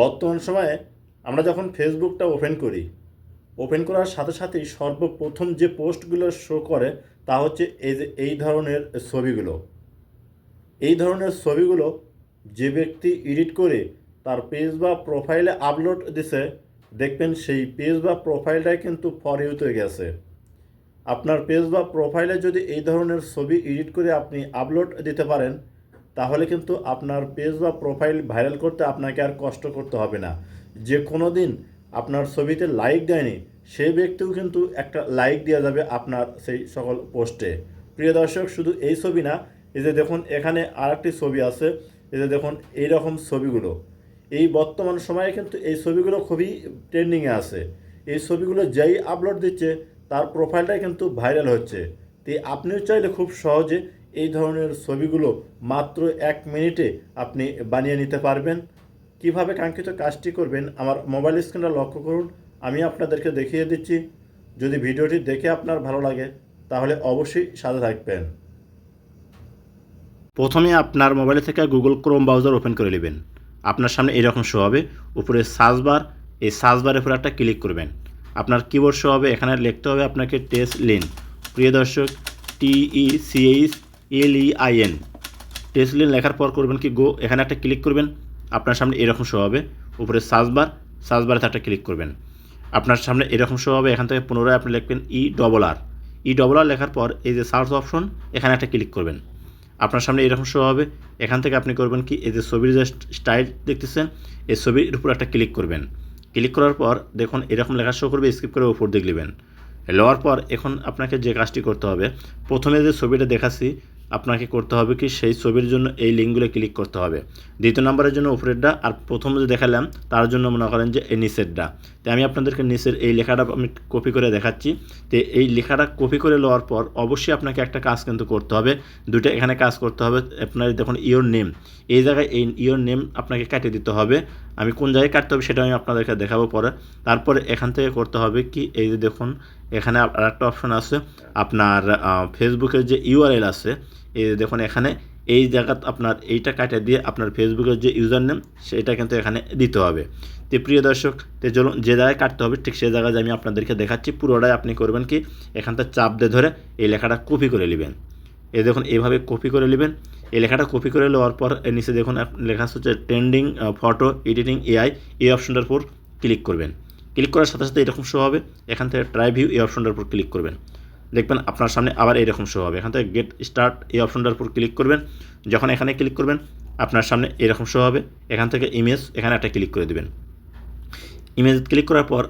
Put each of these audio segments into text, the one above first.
বর্তমান সময়ে আমরা যখন ফেসবুকটা ওপেন করি, ওপেন করার সাথে সাথেই সর্বপ্রথম যে পোস্টগুলো শো করে তা হচ্ছে এই যে এই ধরনের ছবিগুলো। এই ধরনের ছবিগুলো যে ব্যক্তি এডিট করে তার পেজ বা প্রোফাইলে আপলোড দিছে, দেখবেন সেই পেজ বা প্রোফাইলটাই কিন্তু ফর ইউতে গেছে। আপনার পেজ বা প্রোফাইলে যদি এই ধরনের ছবি এডিট করে আপনি আপলোড দিতে পারেন তাহলে কিন্তু আপনার পেজ বা প্রোফাইল ভাইরাল করতে আপনাকে আর কষ্ট করতে হবে না। যে কোনো দিন আপনার ছবিতে লাইক দেয়নি, সেই ব্যক্তিও কিন্তু একটা লাইক দেওয়া যাবে আপনার সেই সকল পোস্টে প্রিয় দর্শক, শুধু এই ছবি না, এই যে দেখুন, এখানে আর একটি ছবি আছে, এই যে দেখুন এই রকম ছবিগুলো। এই বর্তমান সময়ে কিন্তু এই ছবিগুলো খুবই ট্রেন্ডিংয়ে আছে। এই ছবিগুলো যেই আপলোড দিচ্ছে, তার প্রোফাইলটাই কিন্তু ভাইরাল হচ্ছে। তো আপনিও চাইলে খুব সহজে এই ধরনের ছবিগুলো মাত্র এক মিনিটে আপনি বানিয়ে নিতে পারবেন। কীভাবে কাঙ্ক্ষিত কাজটি করবেন আমার মোবাইল স্ক্রিনটা লক্ষ্য করুন। আমি আপনাদেরকে দেখিয়ে দিচ্ছি। যদি ভিডিওটি দেখে আপনার ভালো লাগে, তাহলে অবশ্যই সাথে থাকবেন। প্রথমে আপনার মোবাইল থেকে গুগল ক্রোম ব্রাউজার ওপেন করে নেবেন। আপনার সামনে এরকম শো হবে। উপরে সার্চ বার। এই সার্চ বারের উপরে একটা ক্লিক করবেন। আপনার কিবোর্ড শো হবে। এখানে লিখতে হবে আপনাকে টেস্ট লিন। প্রিয় দর্শক T CH L E I N test লিন লেখার পর করবেন কি গো এখানে একটা ক্লিক করবেন, আপনার সামনে এরকম শো হবে। উপরে সার্চ বার সার্চ বারে একটা ক্লিক করবেন। আপনার সামনে এরকম শো হবে, এখান থেকে পুনরায় আপনি লিখবেন ই ডবল আর ই ডবল আর লেখার পর এই যে সার্চ অপশন এখানে একটা ক্লিক করবেন। আপনার সামনে এরকম শো হবে, এখান থেকে আপনি করবেন কি, এই যে ছবির যে স্টাইল দেখতেছেন, এই ছবির উপর একটা ক্লিক করবেন। ক্লিক করার পর দেখুন, এরকম লেখা শো করবে স্কিপ করে উপর দিকে নেবেন লওয়ার পর এখন আপনাকে যে কাজটি করতে হবে, প্রথমে যে ছবিটা দেখাচ্ছি আপনাকে করতে হবে কি সেই ছবির জন্য এই লিঙ্কগুলো ক্লিক করতে হবে। দ্বিতীয় নম্বরের জন্য উপরেরটা আর প্রথম যে দেখালাম, তার জন্য মনে করেন যে এই নিচেরটা। তো আমি আপনাদেরকে নিচের এই লেখাটা আমি কপি করে দেখাচ্ছি। তো এই লেখাটা কপি করে লওয়ার পর অবশ্যই আপনাকে একটা কাজ কিন্তু করতে হবে। দুটো এখানে কাজ করতে হবে, আপনার দেখুন ইয়োর নেম এই জায়গায় এই ইওর নেম আপনাকে কাটিয়ে দিতে হবে। আমি কোন জায়গায় কাটতে হবে সেটা আমি আপনাদেরকে দেখাবো পরে। তারপরে এখান থেকে করতে হবে কি, এই যে দেখুন, এখানে আর একটা অপশন আছে। আপনার ফেসবুকের যে ইউআরএল আছে এই দেখুন এখানে, এই জায়গা আপনার এইটা কাটিয়ে দিয়ে আপনার ফেসবুকের যে ইউজার নেম সেটা কিন্তু এখানে দিতে হবে। তো প্রিয় দর্শক, তো চলুন যে জায়গায় কাটতে হবে, ঠিক সেই জায়গায় আমি আপনাদেরকে দেখাচ্ছি, পুরোটাই আপনি করবেন কি এখানটা চাপ দিয়ে ধরে এই লেখাটা কপি করে নেবেন। এই দেখুন, এইভাবে কপি করে নেবেন। এই লেখাটা কপি করে নেওয়ার পর নিচে দেখুন লেখা হচ্ছে ট্রেন্ডিং ফটো এডিটিং এআই এই অপশনটার উপর ক্লিক করবেন। ক্লিক করার সাথে সাথে এরকম শো হবে। এখান থেকে ট্রাই ভিউ এই অপশনটার উপর ক্লিক করবেন। দেখবেন আপনার সামনে আবার এরকম শো হবে। এখান থেকে গেট স্টার্ট এই অপশনটার উপর ক্লিক করবেন। যখন এখানে ক্লিক করবেন, আপনার সামনে এরকম শো হবে। এখান থেকে ইমেজ এখানে একটা ক্লিক করে দেবেন। ইমেজ ক্লিক করার পর,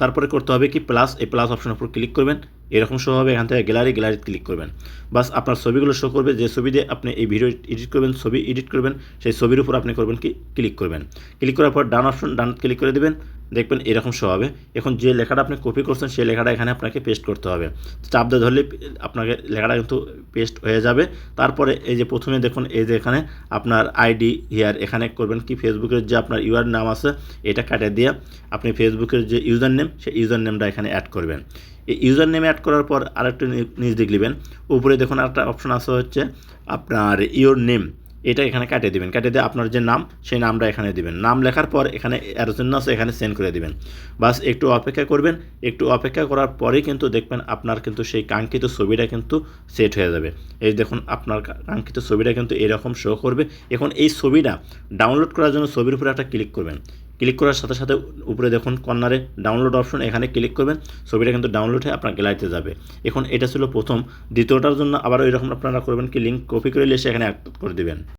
তারপরে করতে হবে কি? প্লাস এই প্লাস অপশনের উপর ক্লিক করবেন। এরকম শো হবে, এখান থেকে গ্যালারি গ্যালারি ক্লিক করবেন। বাস আপনার ছবিগুলো শো করবে, যে ছবি দিয়ে আপনি এই ভিডিও এডিট করবেন, ছবি এডিট করবেন, সেই ছবির উপর আপনি করবেন কি? ক্লিক করবেন। ক্লিক করার পর ডান অপশন ডান ক্লিক করে দেবেন, দেখবেন এরকম শো হবে। এখন যে লেখাটা আপনি কপি করছেন, সেই লেখাটা এখানে আপনাকে পেস্ট করতে হবে। চাপ দিয়ে ধরলে আপনাকে লেখাটা কিন্তু পেস্ট হয়ে যাবে। তারপরে এই যে প্রথমে দেখুন, এই যে এখানে আপনার আইডি হিয়ার এখানে করবেন কি? ফেসবুকের যে আপনার ইউআর নাম আছে, এটা কাটে দিয়ে আপনি ফেসবুকের যে ইউজার নেম সেই ইউজার নেমটা এখানে অ্যাড করবেন। এই ইউজার নেমে অ্যাড করার পর আরেকটু নি- নিচ দিক নেবেন উপরে দেখুন একটা অপশন আছে হচ্ছে আপনার ইওর নেম এটা এখানে কাটিয়ে দিবেন। কাটিয়ে দিয়ে আপনার যে নাম, সেই নামটা এখানে দিবেন। নাম লেখার পর এখানে অ্যারোজন্য আছে, এখানে সেন্ড করে দিবেন। বাস একটু অপেক্ষা করবেন। একটু অপেক্ষা করার পরেই কিন্তু দেখবেন আপনার কিন্তু সেই কাঙ্ক্ষিত ছবিটা কিন্তু সেট হয়ে যাবে। এই দেখুন আপনার কাঙ্ক্ষিত ছবিটা কিন্তু এরকম শো করবে। এখন এই ছবিটা ডাউনলোড করার জন্য ছবির উপরে একটা ক্লিক করবেন। ক্লিক করার সাথে সাথে উপরে দেখুন কর্নারে ডাউনলোড অপশন এখানে ক্লিক করবেন, ছবিটা কিন্তু ডাউনলোড হয়ে আপনার গ্যালারিতে যাবে। এখন এটা ছিল প্রথম। দ্বিতীয়টার জন্য আবার এরকম আপনারা করবেন কি লিঙ্ক কপি করে এসে এখানে অ্যাড করে দেবেন।